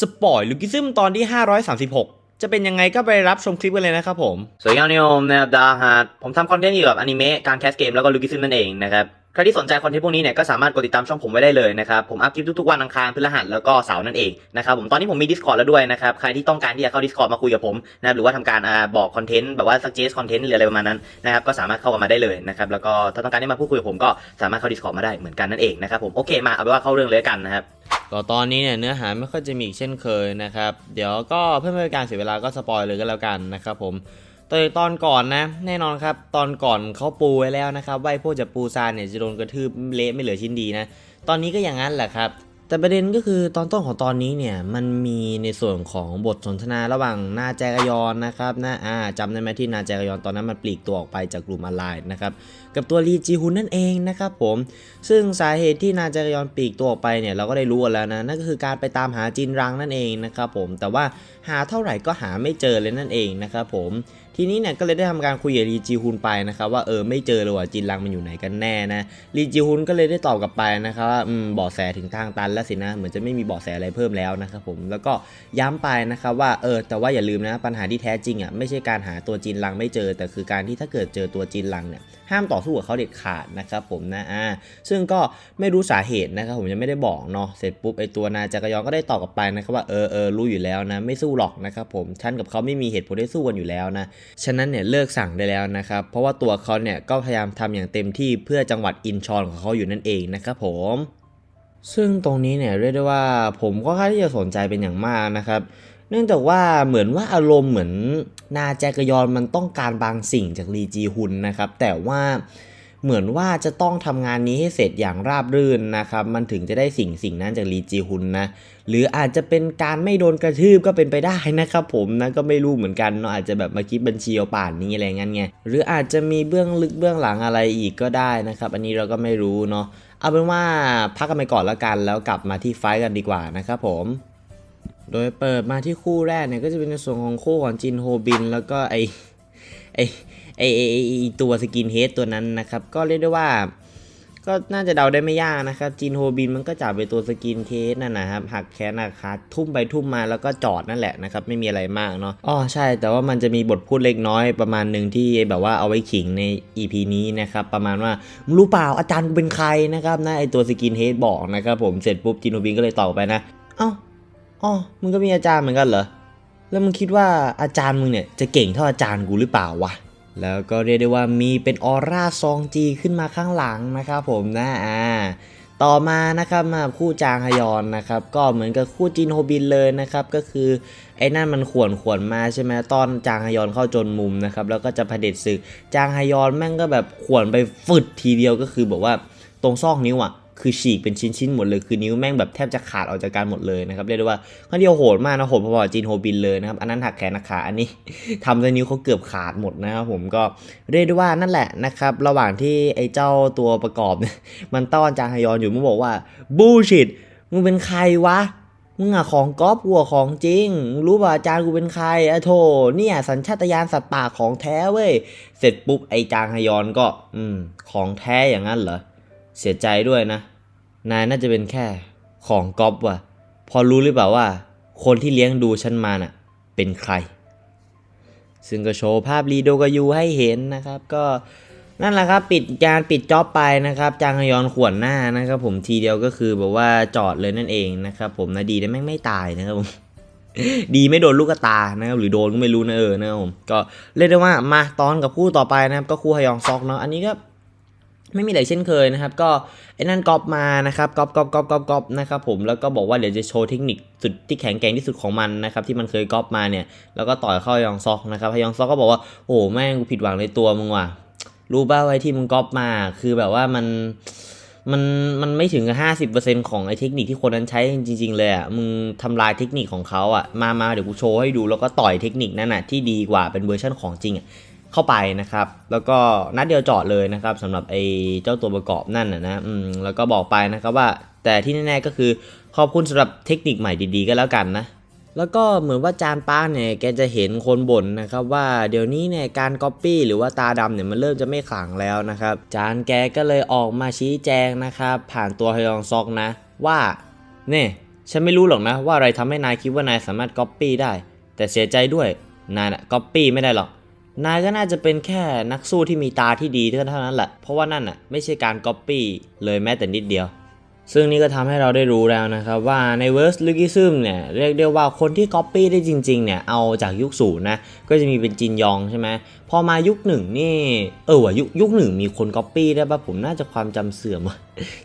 สปอยลูกิซึมตอนที่ 536 จะเป็นยังไงก็ไปรับชมคลิปกันเลยนะครับผม สวัสดีครับนิโอมนะครับดาฮาร์ดผมทำคอนเทนต์เกี่ยวกับอนิเมะการแคสเกมแล้วก็ลูกิซึมนั่นเองนะครับใครที่สนใจคอนเทนต์พวกนี้เนี่ยก็สามารถกดติดตามช่องผมไว้ได้เลยนะครับผมอัพคลิปทุกๆวันอังคารพฤหัสแล้วก็เสาร์นั่นเองนะครับผมตอนนี้ผมมี Discord แล้วด้วยนะครับใครที่ต้องการที่จะเข้า Discord มาคุยกับผมนะครับหรือว่าทำการอบอกคอนเทนต์แบบว่า suggest คอนเทนต์หรืออะไรประมาณนั้นนะครับก็สามารถเข้ามาได้เลยนะครับแล้วก็ถ้าต้องการที่มาพูดคุยกับผมก็สามารถเข้า Discord มาได้เหมือนกันนั่นเองนะครับผมโอเคมาเอาเป็นว่าเข้าเรื่องเลยกันนะครับ ก็ตอนนี้เนี่ยเนื้อหาไม่ค่อยจะมีอีกเช่นเคยนะครับ เดี๋ยวก็เพื่อไม่ให้การเสียเวลาก็สปอยเลยก็แล้วกันนะครับผมแต่ตอนก่อนนะ แน่นอนครับ ตอนก่อนเขาปูไว้แล้วนะครับว่าไอ้พวกจะปูซานเนี่ยจะโดนกระทืบเละไม่เหลือชิ้นดีนะ ตอนนี้ก็อย่างนั้นแหละครับ แต่ประเด็นก็คือตอนต้นของตอนนี้เนี่ยมันมีในส่วนของบทสนทนาระหว่างนาแจกยอนนะครับนะอ่าจำได้ไหมที่นาแจกยอนตอนนั้นมันปลีกตัวออกไปจากกลุ่มออนไลน์นะครับกับตัวลีจีฮุนนั่นเองนะครับผมซึ่งสาเหตุที่นาแจารยอนปลีกตัวออกไปเนี่ยเราก็ได้รู้แล้วนะนั่นก็คือการไปตามหาจินรังนั่นเองนะครับผมแต่ว่าหาเท่าไหร่ก็หาไม่เจอเลยนั่นเองนะครับผม ทีนี้เนี่ยก็เลยได้ทำการคุยกับลีจีฮุนไปนะครับว่าเออไม่เจอเลยว่าจินรังมันอยู่ไหนกันแน่นะลีจีฮุนก็เลยได้ตอบกลับไปนะครับว่าอืมบาะแสถึงทางตันแล้วสินะเหมือนจะไม่มีเบาะแสอะไรเพิ่มแล้วนะครับผมแล้วก็ย้ำไปนะครับว่าเออแต่ว่าอย่าลืมนะปัญหาที่แท้จริงอะไม่ใช่การหาตัวจินรังไม่เจอ แต่คือการที่ถ้าเกิดเจอตัวจินรังเนี่ยห้ามต่อสู้กับเขาเด็ดขาดนะครับผมนะอ่าซึ่งก็ไม่รู้สาเหตุนะครับผมยังไม่ได้บอกเนาะเสร็จปุ๊บไอตัวนาจักรยอนก็ได้ตอบกลับไปนะครับว่าเออเออรู้อยู่แล้วนะไม่สู้หรอกนะครับผมฉันกับเขาไม่มีเหตุผลได้สู้กันอยู่แล้วนะฉะนั้นเนี่ยเลิกสั่งได้แล้วนะครับ เพราะว่าตัวเขาเนี่ยก็พยายามทำอย่างเต็มที่เพื่อจังหวัดอินชอนของเขาอยู่นั่นเองนะครับผมซึ่งตรงนี้เนี่ยเรียกได้ว่าผมก็ค่อนข้างที่จะสนใจเป็นอย่างมากนะครับ เนื่องจากว่าเหมือนว่าอารมณ์เหมือนนาแจกยอนมันต้องการบางสิ่งจากลีจีฮุนนะครับ แต่ว่า เหมือนว่าจะต้องทำงานนี้ให้เสร็จอย่างราบรื่นนะครับ มันถึงจะได้สิ่งสิ่งนั้นจากลีจีฮุนนะ หรืออาจจะเป็นการไม่โดนกระทืบก็เป็นไปได้นะครับผมนะก็ไม่รู้เหมือนกันเนาะอาจจะแบบมาคิดบัญชีเอาป่านนี้อะไรเงี้ยไงหรืออาจจะมีเบื้องลึกเบื้องหลังอะไรอีกก็ได้นะครับ อันนี้เราก็ไม่รู้เนาะเอาเป็นว่าพักกันไปก่อนแล้วกัน แล้วกลับมาที่ไฟท์กันดีกว่านะครับผมโดยเปิดมาที่คู่แรกเนี่ยก็จะเป็นในส่วนของคู่ของจินโฮบิน แล้วก็ไอไอ ไอไอไอ้ไอตัวสกินเฮดตัวนั้นนะครับ ก็เรียกได้ว่า ก็น่าจะเดาได้ไม่ยากนะครับจินโฮบินมันก็จับไปตัวสกินเคสนั่นนะครับหักแขนหักขาทุ่มไปทุ่มมาแล้วก็จอดนั่นแหละนะครับ ไม่มีอะไรมากเนาะอ๋อใช่ แต่ว่ามันจะมีบทพูดเล็กน้อยประมาณหนึ่งที่แบบว่าเอาไว้ขิงใน EP นี้นะครับประมาณว่ามึงรู้เปล่าอาจารย์กูเป็นใครนะครับนะไอตัวสกินเฮดบอกนะครับผมเสร็จปุ๊บจินโฮบินก็เลยตอบไปนะเอ้าอ๋อมึงก็มีอาจารย์เหมือนกันเหรอแล้วมึงคิดว่าอาจารย์มึงเนี่ยจะเก่งเท่าอาจารย์กูหรือเปล่าวะ แล้วก็เรียกได้ว่ามีเป็นออร่าซองจีขึ้นมาข้างหลังนะครับผมนะอ่าต่อมานะครับมาคู่จางฮยอนนะครับ ก็เหมือนกับคู่จินโฮบินเลยนะครับ ก็คือไอ้นั่นมันขวนขวนมาใช่ไหมตอนจางฮยอนเข้าจนมุมนะครับ แล้วก็จะเผด็จศึกจางฮยอนแม่งก็แบบขวนไปฟึดทีเดียวก็คือแบบว่าตรงซอกนิ้วอะ คือฉีกเป็นชิ้นๆหมดเลย คือนิ้วแม่งแบบแทบจะขาดออกจากกันหมดเลยนะครับเรียกได้ว่าข้อเดียวโหดมากนะโหดพอๆจีนโฮบินเลยนะครับอันนั้นหักแขนหักขาอันนี้ทำจนนิ้วเขาเกือบขาดหมดนะครับผมก็เรียกได้ว่านั่นแหละนะครับระหว่างที่ไอ้เจ้าตัวประกอบเนี่ยมันต้อนจางฮยอนอยู่มันบอกว่าบูชิดมึงเป็นใครวะมึงอะของก๊อปกูอะของจริง รู้ป่ะอาจารย์กูเป็นใครอะโธ่เนี่ยสัญชาตญาณสัตว์ป่าของแท้เว้ย เสร็จปุ๊บไอ้จางฮยอนก็ อืม ของแท้อย่างนั้นเหรอ เสียใจด้วยนะ นายน่าจะเป็นแค่ของก๊อปว่ะ พอรู้หรือเปล่าว่า คนที่เลี้ยงดูฉันมาน่ะ เป็นใคร ซึ่งก็โชว์ภาพรีโดกายูให้เห็นนะครับ ก็นั่นแหละครับ ปิดการปิดจ็อบไปนะครับ จางฮยอนขวนหน้านะครับ ผมทีเดียวก็คือแบบว่าจอดเลยนั่นเองนะครับ ผมนะดีนะแม่งไม่ตายนะครับผมดีไม่โดนลูกตานะครับหรือโดนก็ไม่รู้นะเออนะครับผมก็เรียกได้ว่ามาตอนกับคู่ต่อไปนะครับ ก็คู่ฮยองซอกเนาะอันนี้ก็ ไม่มีอะไรเช่นเคยนะครับก็ไอ้นั่นก๊อปมานะครับก๊อปก๊อปก๊อปก๊อปก๊อปนะครับผมแล้วก็บอกว่าเดี๋ยวจะโชว์เทคนิคสุดที่แข็งแกร่งที่สุดของมันนะครับที่มันเคยก๊อปมาเนี่ยแล้วก็ต่อยเข้ายองซอกนะครับยองซอกก็บอกว่าโอ้แม่งกูผิดหวังในตัวมึงว่ะรู้ป่าไอ้ที่มึงก๊อปมา คือแบบว่ามันมันมันไม่ถึงห้าสิบเปอร์เซ็นของไอ้เทคนิคที่คนนั้นใช้จริง ๆ เลยอะมึงทำลายเทคนิคของเขาอะมามาเดี๋ยวกูโชว์ให้ดูแล้วก็ต่อยเทคนิคนั้นน่ะที่ดีกว่าเป็นเวอร์ชันของจริงอะ เข้าไปนะครับ แล้วก็นัดเดียวจอดเลยนะครับสำหรับไอ้เจ้าตัวประกอบนั่นนะนะอืมแล้วก็บอกไปนะครับว่าแต่ที่แน่ๆก็คือขอบคุณสำหรับเทคนิคใหม่ดีๆก็แล้วกันนะแล้วก็เหมือนว่าจานป้าเนี่ยแกจะเห็นคนบ่นนะครับว่าเดี๋ยวนี้เนี่ยการก๊อปปี้หรือว่าตาดำเนี่ยมันเริ่มจะไม่ขลังแล้วนะครับ จานแกก็เลยออกมาชี้แจงนะครับ ผ่านตัวฮยองซอกนะ ว่าเนี่ยฉันไม่รู้หรอกนะ ว่าอะไรทำให้นายคิดว่านายสามารถก๊อปปี้ได้ แต่เสียใจด้วยนายน่ะก๊อปปี้ไม่ได้หรอก นายก็น่าจะเป็นแค่นักสู้ที่มีตาที่ดีเท่านั้นแหละ เพราะว่านั่นน่ะไม่ใช่การก๊อปปี้เลยแม้แต่นิดเดียว ซึ่งนี่ก็ทำให้เราได้รู้แล้วนะครับว่าในเวอร์สลิกิซึมเนี่ยเรียกได้ว่าคนที่ก๊อปปี้ได้จริงๆเนี่ยเอาจากยุคศูนย์นะก็จะมีเป็นจินยองใช่ไหมพอมายุคหนึ่งนี่เออว่ะยุคยุคหนึ่งมีคนก๊อปปี้ได้ป่ะผมน่าจะความจำเสื่อมว่ะ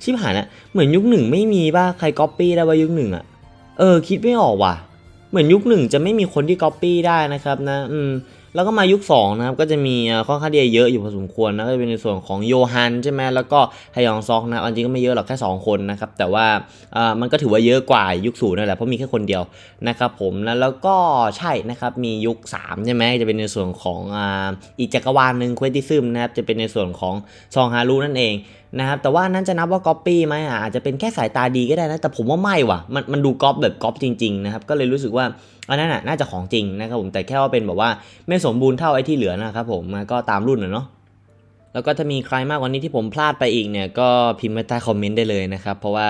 ชิบหายนะเหมือนยุคหนึ่งไม่มีป่ะใครก๊อปปี้ได้ว่ายุคหนึ่งอะเออคิดไม่ออกว่ะเหมือนยุคหนึ่งจะไม่มีคนที่ก๊อปปี้ได้นะครับนะ อืม แล้วก็มายุค2นะครับก็จะมีเอ่อค่างที่จะเยอะอยู่พอสมควรนะก็จะเป็นในส่วนของโยฮันใช่ไหมแล้วก็ฮยองซอกนะอันจริงก็ไม่เยอะหรอกแค่ 2 คนนะครับแต่ว่ามันก็ถือว่าเยอะกว่ายุคศูนย์นั่นแหละเพราะมีแค่คนเดียวนะครับผมนะแล้วก็ใช่นะครับมียุค3ใช่ไหมจะเป็นในส่วนของอีกจักรวาลหนึ่งควิติซึมนะครับจะเป็นในส่วนของซองฮารุนั่นเอง นะครับแต่ว่านั้นจะนับว่าก๊อปปี้ไหมอะอาจจะเป็นแค่สายตาดีก็ได้นะแต่ผมว่าไม่ว่ะมันมันดูก๊อปแบบก๊อปจริงๆนะครับก็เลยรู้สึกว่าอันนั้นน่ะน่าจะของจริงนะครับผมแต่แค่ว่าเป็นแบบว่าไม่สมบูรณ์เท่าไอ้ที่เหลือนะครับผมก็ตามรุ่นนะเนาะแล้วก็ถ้ามีใครมากกว่านี้ที่ผมพลาดไปอีกเนี่ยก็พิมพ์ไว้ใต้คอมเมนต์ได้เลยนะครับเพราะว่า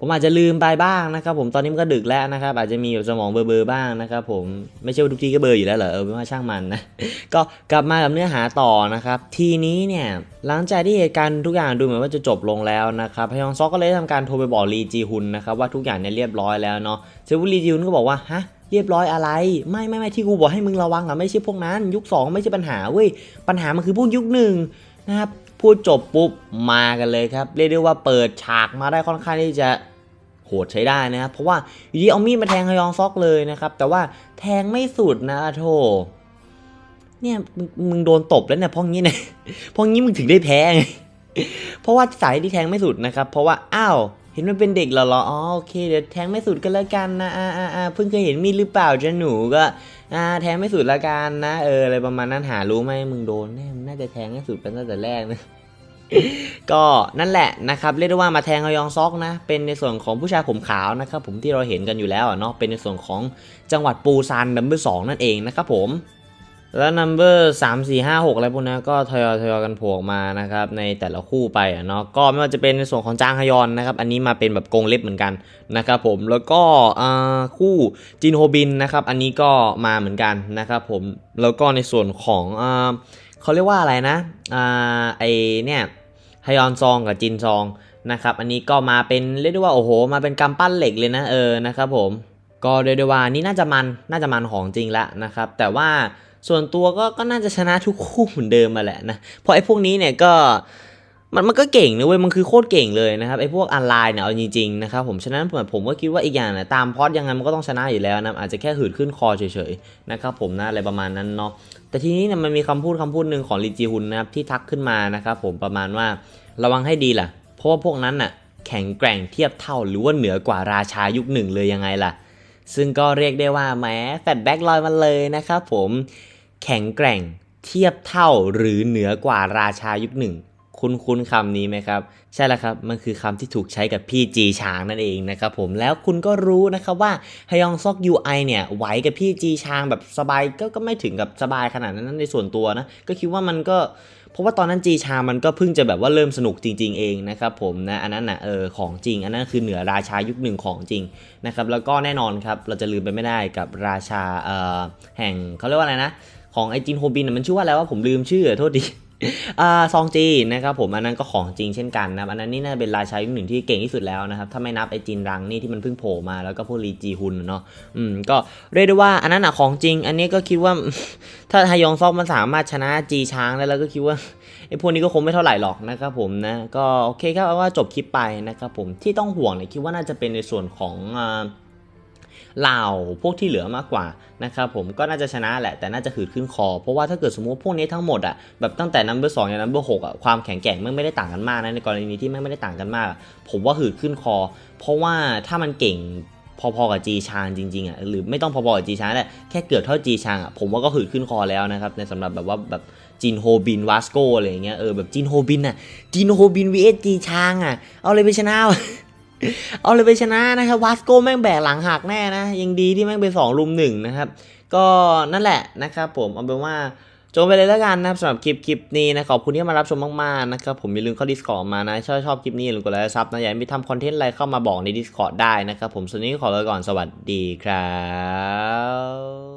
ผมอาจจะลืมไปบ้างนะครับผมตอนนี้มันก็ดึกแล้วนะครับ อาจจะมีแบบสมองเบลอๆบ้างนะครับผมไม่ใช่ว่าทุกทีก็เบลออยู่แล้วเหรอเออไม่ว่าช่างมันนะก็กลับมากับเนื้อหาต่อนะครับทีนี้เนี่ยหลังจากที่เหตุการณ์ทุกอย่างดูเหมือนว่าจะจบลงแล้วนะครับพยองซอกก็เลยทำการโทรไปบอกลีจีฮุนนะครับว่าทุกอย่างเนี่ยเรียบร้อยแล้วเนาะเซวุลีจีฮุนก็บอกว่าฮะเรียบร้อยอะไร ไม่ไม่ไม่ที่กูบอกให้มึงระวังอะไม่ใช่พวกนั้น ยุค 2 ไม่ใช่ปัญหาเว้ยปัญหามันคือพวกยุคหนึ่งนะครับ พูดจบปุ๊บมากันเลยครับ เรียกได้ว่าเปิดฉากมาได้ค่อนข้างที่จะโหดใช้ได้นะครับ เพราะว่าอยู่ดีเอามีดมาแทงฮยองซอกเลยนะครับ แต่ว่าแทงไม่สุดนะโธ่เนี่ยมึงโดนตบแล้วเนี่ยพ่องี้เนี่ยพ่องี้มึงถึงได้แพ้ไงเพราะว่าสายที่แทงไม่สุดนะครับ เพราะว่าอ้าว เห็นมันเป็นเด็กเหรอเหรออ๋อโอเคเดี๋ยวแทงไม่สุดกันแล้วกันนะอ่าอ่าอ่าเพิ่งเคยเห็นมีดหรือเปล่าจะหนูก็อ่าแทงไม่สุดละกันนะเอออะไรประมาณนั้นหารู้ไหมมึงโดนแน่มึงน่าจะแทงให้สุดเป็นตั้งแต่แรกนะก็นั่นแหละนะครับเรียกได้ว่ามาแทงฮยองซอกนะ เป็นในส่วนของผู้ชายผมขาวนะครับผมที่เราเห็นกันอยู่แล้วเนาะเป็นในส่วนของจังหวัดปูซานนัมเบอร์สนั่นเองนะครับผม แล้วนัมเบอร์สามสี่ห้าหกอะไรพวกนี้ก็ทยอยทยอยกันโผล่มานะครับในแต่ละคู่ไปเนาะก็ไม่ว่าจะเป็นในส่วนของจางฮยอนนะครับอันนี้มาเป็นแบบกงเล็บเหมือนกันนะครับผมแล้วก็คู่จินโฮบินนะครับอันนี้ก็มาเหมือนกันนะครับผมแล้วก็ในส่วนของอ่าเขาเรียกว่าอะไรนะอไอเนี่ยฮยอนซองกับจินซองนะครับอันนี้ก็มาเป็นเรียกได้ว่าโอ้โห มาเป็นกำปั้นเหล็กเลยนะเออนะครับผมก็เรียกได้ว่านี่น่าจะมันน่าจะมันของจริงละนะครับแต่ว่า ส่วนตัวก็ก็น่าจะชนะทุกคู่เหมือนเดิมมาแหละนะเพราะไอ้พวกนี้เนี่ยก็มันมันก็เก่งนะเว้ยมันคือโคตรเก่งเลยนะครับไอ้พวกออนไลน์เนี่ยเอาจริงๆนะครับผมฉะนั้นผมผมก็คิดว่าอีกอย่างนะตามพอดยังไงมันก็ต้องชนะอยู่แล้วนะอาจจะแค่หืดขึ้นคอเฉยๆนะครับผมนะอะไรประมาณนั้นเนาะแต่ทีนี้เนี่ยมันมีคำพูดคำพูดหนึ่งของลีจีฮุนนะครับที่ทักขึ้นมานะครับผมประมาณว่าระวังให้ดีล่ะ เพราะว่าพวกนั้นน่ะแข็งแกร่งเทียบเท่าหรือว่าเหนือกว่าราชายุคหนึ่งเลยยังไงล่ะ ซึ่งก็เรียกได้ว่าแหม้แฟดแบ็กลอยมาเลยนะครับผม แข็งแกร่งเทียบเท่าหรือเหนือกว่าราชายุคหนึ่ง คุ้นคุ้นคำนี้ไหมครับ ใช่แล้วครับ มันคือคำที่ถูกใช้กับพี่จีช้างนั่นเองนะครับผมแล้วคุณก็รู้นะครับว่าฮยองซอก UI เนี่ยไหวกับพี่จีช้างแบบสบายก็ก็ไม่ถึงกับสบายขนาดนั้นในส่วนตัวนะ ก็คิดว่ามันก็เพราะว่าตอนนั้นจีชางมันก็เพิ่งจะแบบว่าเริ่มสนุกจริง ๆ เองนะครับผมนะอันนั้นนะเออของจริง อันนั้นคือเหนือราชายุคหนึ่งของจริงนะครับแล้วก็แน่นอนครับเราจะลืมไปไม่ได้กับราชาเอ่อแห่งเขาเรียกว่าอะไรนะ ของไอจินโฮบินนะมันชื่อว่าอะไรว่าผมลืมชื่อโทษดีอ่าซองจีนะครับผมอันนั้นก็ของจริงเช่นกันนะครับอันนั้นนี่น่าจะเป็นราชายุคหนึ่งที่เก่งที่สุดแล้วนะครับถ้าไม่นับไอจินรังนี่ที่มันเพิ่งโผล่มาแล้วก็พวกลีจีฮุนเนาะอืมก็เรียกได้ว่าอันนั้นอะของจริง อันนี้ก็คิดว่า ถ้าฮยองซอกมันสามารถชนะจีช้างได้แล้วก็คิดว่าไอพวกนี้ก็คงไม่เท่าไหร่หรอกนะครับผมนะก็โอเคครับว่าจบคลิปไปนะครับผมที่ต้องห่วงเนี่ยคิดว่าน่าจะเป็นในส่วนของอ่า เหล่าพวกที่เหลือมากกว่านะครับผมก็น่าจะชนะแหละแต่น่าจะหืดขึ้นคอ เพราะว่าถ้าเกิดสมมติพวกนี้ทั้งหมดอะแบบตั้งแต่นัมเบอร์สองยันนัมเบอร์หกอะความแข็งแกร่งมันไม่ได้ต่างกันมากนะในกรณีที่ไม่ได้ต่างกันมาก ผมว่าหืดขึ้นคอ เพราะว่าถ้ามันเก่งพอๆกับจีชางจริงๆอะหรือไม่ต้องพอๆกับจีชางแหละแค่เกือบเท่าจีชางอะผมว่าก็หืดขึ้นคอแล้วนะครับในสำหรับแบบว่าแบบจินโฮบินวาสโกอะไรอย่างเงี้ยเออแบบจินโฮบินอะจินโฮบิน vs จีชางอะเอาเลยไปชนะ เอาเลยไปชนะนะครับวาสโกแม่งแบกหลังหักแน่นะ ยังดีที่แม่งเป็น2ลุมหนึ่งนะครับ ก็นั่นแหละนะครับผมเอาเป็นว่าจบไปเลยแล้วกันนะครับสำหรับคลิปคลิปนี้นะขอบคุณที่มารับชมมากๆนะครับผมอย่าลืมเข้า Discord มานะชอบชอบคลิปนี้อย่าลืมกดไลค์ซับนะอยากมีทำคอนเทนต์อะไรเข้ามาบอกใน Discord ได้นะครับผมส่วนนี้ขอลาก่อนสวัสดีครับ